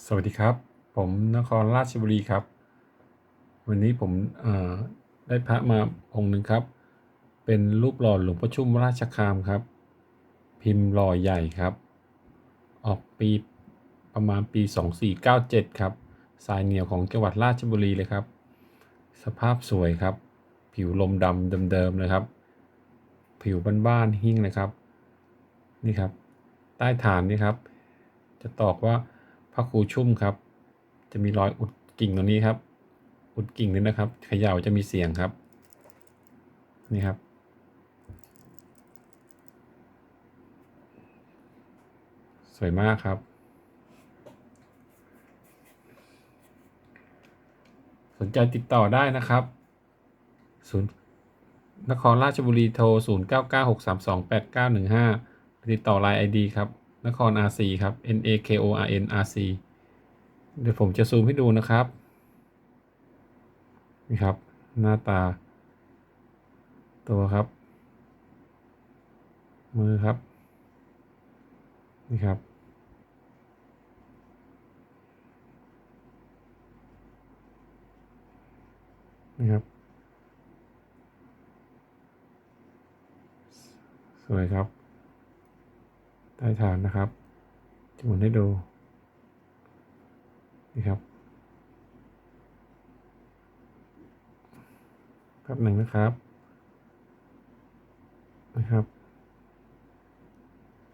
สวัสดีครับ ผมนครราชบุรีครับ วันนี้ผมได้พระมาองค์หนึ่งครับ เป็นรูปหล่อหลวงพ่อชุ่มราชคามครับ พิมพ์หล่อใหญ่ครับ ออกปีประมาณปี 2497 ครับ สายเหนียวของจังหวัดราชบุรีเลยครับ สภาพสวยครับ ผิวลมดำเดิมๆเลยครับ ผิวบ้านๆหิ้งเลยครับ นี่ครับ ใต้ฐานนี่ครับ จะตอกว่า พระครูชุ่มครับ จะมีรอยอุดกิ่งตรงนี้ครับ อุดกิ่งนี้นะครับเขย่าจะมีเสียงครับ นี่ครับ สวยมากครับ สนใจติดต่อได้นะครับศูนย์นครราชบุรีโทร 0 9 9 6 3 2 8 9 1 5 ติดต่อไลน์ ID ครับ นคร RC ครับ N A K O R N R C เดี๋ยวผมจะซูมให้ดูนะครับ นี่ครับ หน้าตา ตัวครับ มือครับ นี่ครับ นี่ครับ สวยครับ ใต้ฐานนะครับ จะหมุนให้ดูนี่ครับแป๊บหนึ่งนะครับนะครับ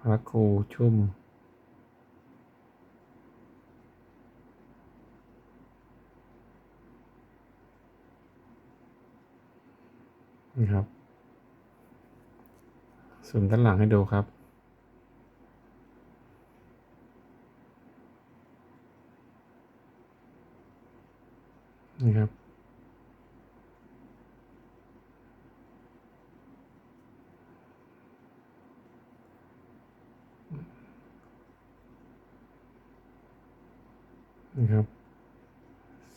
พระครูชุ่มนี่ครับซูมด้านหลังให้ดูครับ นี่ครับนี่ครับ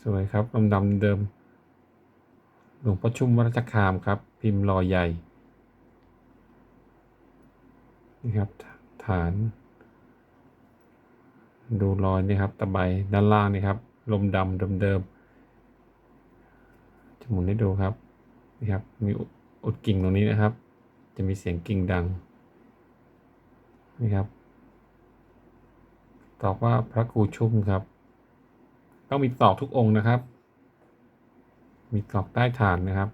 สวยครับลำดำเดิม หลวงพ่อชุ่มวัดราชคามครับ พิมพ์รอใหญ่นี่ครับ ฐาน ดูรอยนี่ครับ ตะไบด้านล่างนี่ครับ ลมดำเดิมๆ จะหมุนให้ดูครับนี่ครับ มีอุดกิ่งตรงนี้นะครับ จะมีเสียงกิ่งดังนี่ครับ ตอบว่าพระครูชุ่มครับ ต้องมีตอกทุกองค์นะครับ มีตอกใต้ฐานนะครับ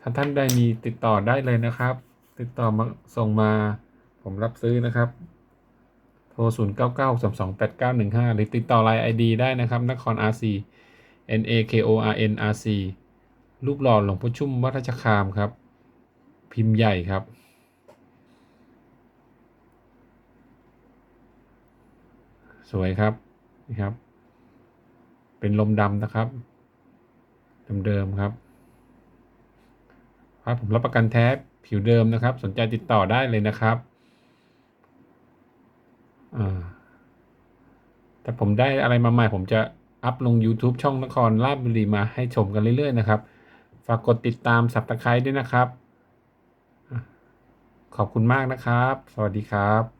ถ้าท่านใดมีติดต่อได้เลยนะครับ ติดต่อมาส่งมาผมรับซื้อนะครับ โทร0 9 9 3 2 8 9 1 5หรือติดต่อไลน์ ID ได้นะครับนคร RC N A K O R N R C รูปหล่อหลวงพ่อชุ่มวัดราชคามครับ พิมพ์ใหญ่ครับ สวยครับนี่ครับ เป็นลมดำนะครับเดิมๆครับครับผมรับประกันแท้ผิวเดิมนะครับ สนใจติดต่อได้เลยนะครับ อ่าแต่ผมได้อะไรมาใหม่ผมจะอัพลง YouTube ช่องนครราชบุรีมาให้ชมกันเรื่อย ๆ นะครับ ฝากกดติดตามสับตะไคร้ด้วยนะครับ ขอบคุณมากนะครับ สวัสดีครับ